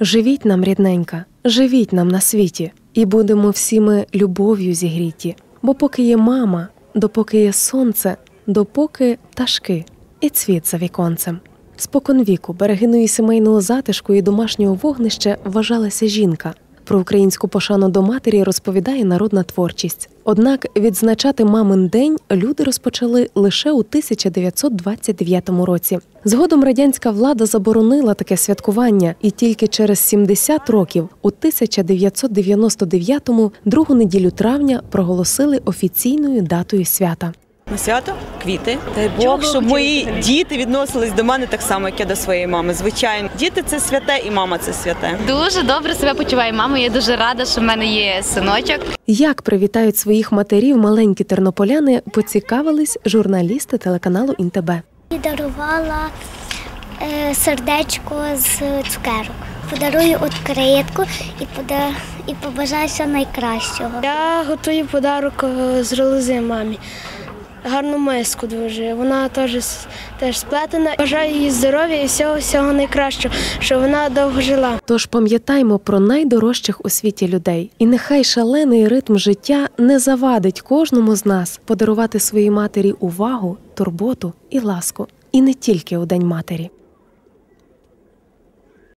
Живіть нам, рідненька, живіть нам на світі, і будемо всі ми любов'ю зігріті. Бо поки є мама, допоки є сонце, допоки пташки і цвіт за віконцем. Спокон віку берегиною сімейного затишку і домашнього вогнища вважалася жінка. Про українську пошану до матері розповідає народна творчість. Однак відзначати мамин день люди розпочали лише у 1929 році. Згодом радянська влада заборонила таке святкування, і тільки через 70 років, у 1999-му, другу неділю травня, проголосили офіційною датою свята. На свято квіти. Дай Бог, щоб мої діти відносились до мене так само, як я до своєї мами. Звичайно, діти це святе, і мама це святе. Дуже добре себе почуваю. Мамо, я дуже рада, що в мене є синочок. Як привітають своїх матерів маленькі тернополяни, поцікавились журналісти телеканалу ІНТБ. І дарувала е, сердечко з цукерок. Подарую відкритку і, пода... і побажаю всього найкращого. Я готую подарок е, з релози мамі. Гарну миску дуже. Вона теж, теж сплетена. Бажаю їй здоров'я і всього всього найкращого, щоб вона довго жила. Тож пам'ятаймо про найдорожчих у світі людей, і нехай шалений ритм життя не завадить кожному з нас подарувати своїй матері увагу, турботу і ласку, і не тільки у День матері.